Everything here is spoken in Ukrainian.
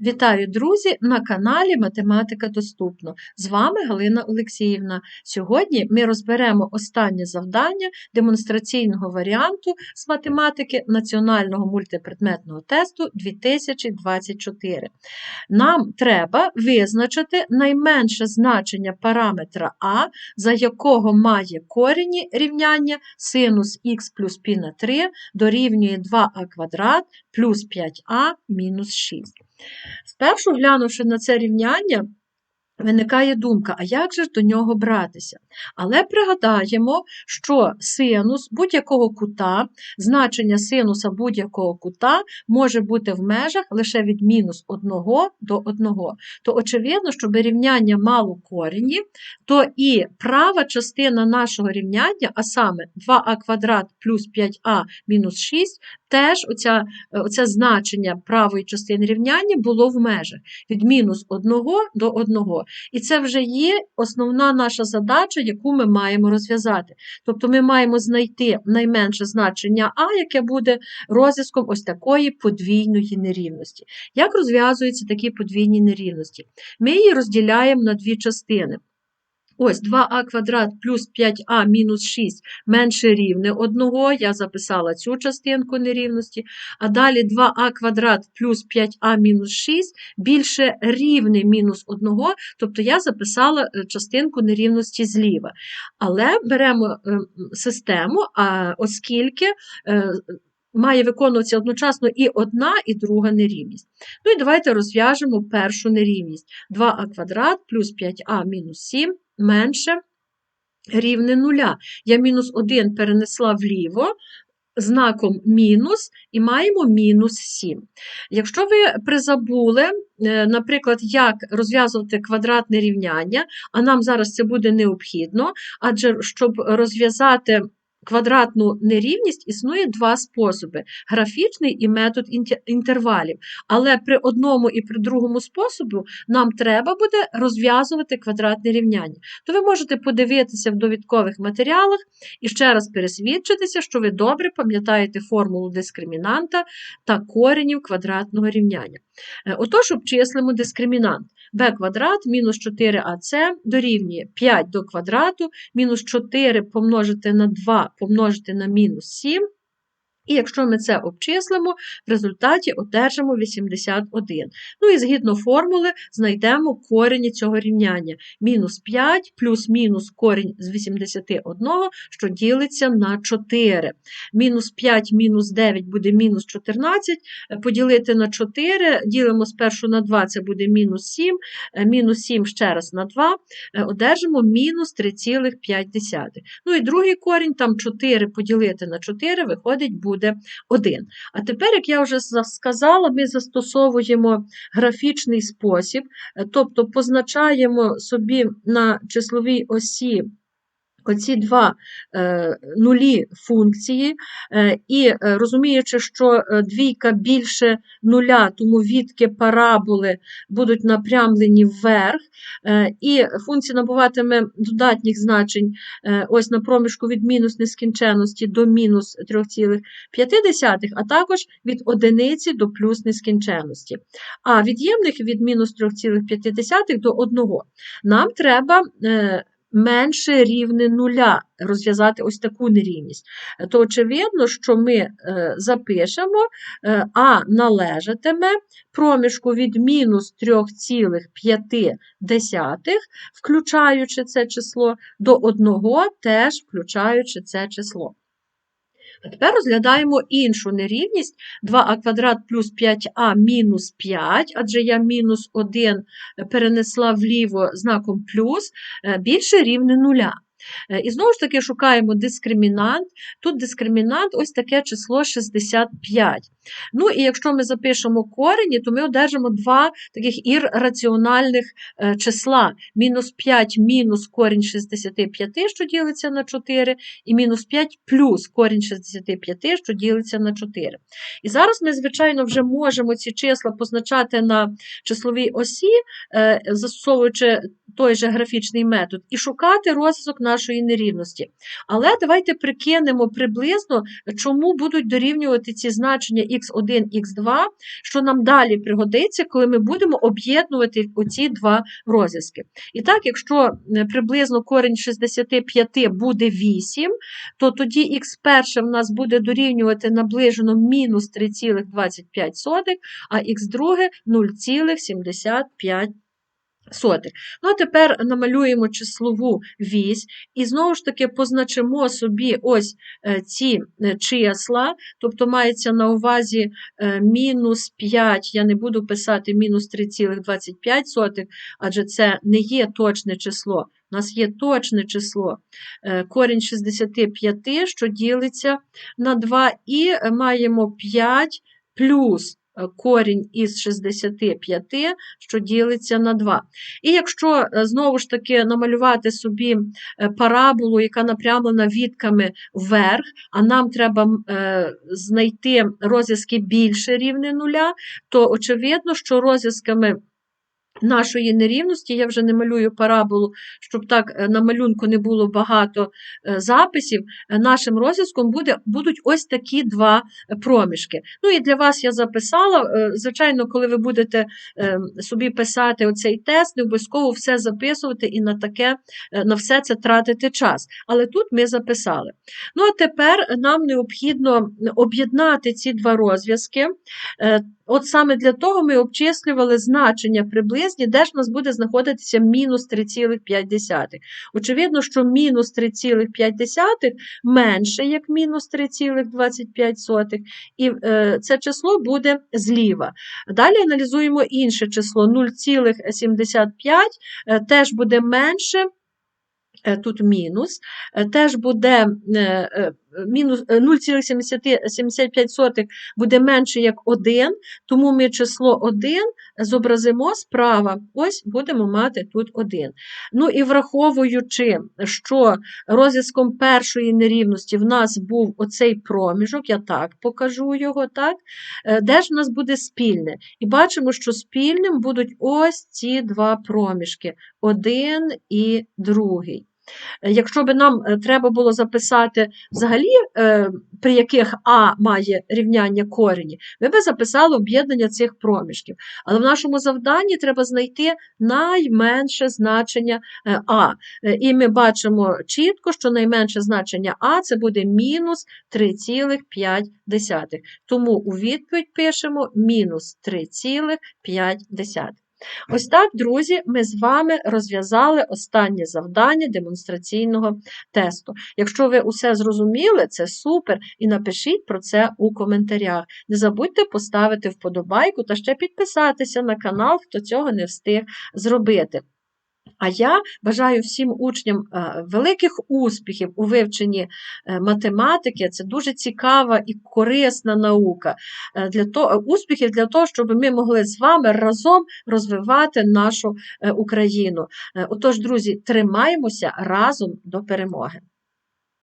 Вітаю, друзі, на каналі Математика Доступно. З вами Галина Олексіївна. Сьогодні ми розберемо останнє завдання демонстраційного варіанту з математики Національного мультипредметного тесту 2024. Нам треба визначити найменше значення параметра А, за якого має корені рівняння синус х плюс π на 3 дорівнює 2а квадрат плюс 5а мінус 6. Спершу, глянувши на це рівняння, виникає думка, а як же до нього братися? Але пригадаємо, що синус будь-якого кута, значення синуса будь-якого кута може бути в межах лише від мінус 1 до 1. То очевидно, щоб рівняння мало корені, то і права частина нашого рівняння, а саме 2а квадрат плюс 5а мінус 6, теж оця, оце значення правої частини рівняння було в межах від мінус 1 до 1. І це вже є основна наша задача, яку ми маємо розв'язати. Тобто ми маємо знайти найменше значення А, яке буде розв'язком ось такої подвійної нерівності. Як розв'язуються такі подвійні нерівності? Ми її розділяємо на дві частини. Ось 2а квадрат плюс 5а мінус 6 менше рівне 1, я записала цю частинку нерівності. А далі 2а квадрат плюс 5а мінус 6 більше рівне мінус 1, тобто я записала е, частинку нерівності зліва. Але беремо е, систему, оскільки е, має виконуватися одночасно і одна, і друга нерівність. Ну і давайте розв'яжемо першу нерівність. 2а квадрат плюс 5а мінус 7 менше рівне нуля. Я мінус 1 перенесла вліво, знаком мінус, і маємо мінус 7. Якщо ви призабули, е, наприклад, як розв'язувати квадратне рівняння, а нам зараз це буде необхідно, адже щоб розв'язати квадратну нерівність існує два способи: графічний і метод інтервалів. Але при одному і при другому способу нам треба буде розв'язувати квадратне рівняння. То ви можете подивитися в довідкових матеріалах і ще раз пересвідчитися, що ви добре пам'ятаєте формулу дискримінанта та коренів квадратного рівняння. Е, отож, обчислимо дискримінант b квадрат мінус 4ac дорівнює 5 до квадрату, мінус 4 помножити на 2 помножити на мінус 7 і якщо ми це обчислимо, в результаті одержимо 81. Ну і згідно формули знайдемо корені цього рівняння. Мінус 5 плюс мінус корінь з 81, що ділиться на 4. Мінус 5 мінус 9 буде мінус 14. Поділити на 4, ділимо спершу на 2, це буде мінус 7, мінус 7 ще раз на 2, одержимо мінус 3,5. Ну і другий корінь, там 4 поділити на 4, виходить, буде буде 1. А тепер, як я вже сказала, ми застосовуємо графічний спосіб, е, тобто позначаємо собі на числовій осі оці два е, нулі функції, е, і е, розуміючи, що двійка більше нуля, тому відки параболи будуть напрямлені вверх, і функція набуватиме додатніх значень ось на проміжку від мінус нескінченності до мінус 3,5, а також від одиниці до плюс нескінченності. А від'ємних від мінус 3,5 до 1. Нам треба менше рівне нуля розв'язати ось таку нерівність, то очевидно, що ми е, запишемо, е, а належатиме проміжку від мінус 3,5, включаючи це число, до 1 теж включаючи це число. А тепер розглядаємо іншу нерівність 2а квадрат плюс 5а мінус 5, адже я мінус 1 перенесла вліво знаком плюс, е, більше рівне нуля. Е, і знову ж таки шукаємо дискримінант. Тут дискримінант ось таке число 65. Ну і якщо ми запишемо корені, то ми одержимо два таких ірраціональних е, числа. Мінус 5 мінус корінь 65, що ділиться на 4, і мінус 5 плюс корінь 65, що ділиться на 4. І зараз ми, звичайно, вже можемо ці числа позначати на числовій осі, е, застосовуючи той же графічний метод, і шукати розв'язок нашої нерівності. Але давайте прикинемо приблизно, чому будуть дорівнювати ці значення x1, x2, що нам далі пригодиться, коли ми будемо об'єднувати оці два розв'язки. І так, якщо е, приблизно корінь 65 буде 8, то тоді х1 в нас буде дорівнювати наближено мінус 3,25, а х2 0,75. Сотих. Ну, а тепер намалюємо числову вісь, і знову ж таки позначимо собі ось е, ці е, числа, тобто мається на увазі е, мінус 5, я не буду писати мінус 3,25, адже це не є точне число. У нас є точне число корінь 65, що ділиться на 2, і маємо 5 плюс корінь із 65, що ділиться на 2. І якщо е, знову ж таки намалювати собі е, параболу, яка напрямлена відками вверх, а нам треба знайти розв'язки більше рівне нуля, то очевидно, що розв'язками нашої нерівності, я вже не малюю параболу, щоб так е, на малюнку не було багато е, записів, е, нашим розв'язком буде, будуть ось такі два проміжки. Ну і для вас я записала, звичайно, коли ви будете собі писати оцей тест, не обов'язково все записувати і на таке, на все це тратити час. Але тут ми записали. Ну, а тепер нам необхідно об'єднати ці два розв'язки. От саме для того ми обчислювали значення приблизні, де ж у нас буде знаходитися мінус 3,5. Очевидно, що мінус 3,5 менше, як мінус 3,25, і е, це число буде зліва. Далі аналізуємо інше число 0,75, е, теж буде менше. Е, тут мінус, е, теж буде е, мінус 0,75 буде менше, як 1, тому ми число 1 зобразимо справа. Ось будемо мати тут 1. Ну і враховуючи, що розв'язком першої нерівності в нас був оцей проміжок, я так покажу його, так? де ж в нас буде спільне? І бачимо, що спільним будуть ось ці два проміжки: один і другий. Якщо б нам е, треба було записати взагалі, е, при яких А має рівняння корені, ми б записали об'єднання цих проміжків. Але в нашому завданні треба знайти найменше значення е, А. І ми бачимо чітко, що найменше значення А це буде мінус 3,5. Тому у відповідь пишемо мінус 3,5. Ось так, друзі, ми з вами розв'язали останнє завдання демонстраційного тесту. Якщо ви усе зрозуміли, це супер, і напишіть про це у коментарях. Не забудьте поставити вподобайку та ще підписатися на канал, хто цього не встиг зробити. А я бажаю всім учням е, великих успіхів у вивченні е, математики. Це дуже цікава і корисна наука. Е, для того, Успіхів для того, щоб ми могли з вами разом розвивати нашу Україну. Отож, друзі, тримаємося разом до перемоги.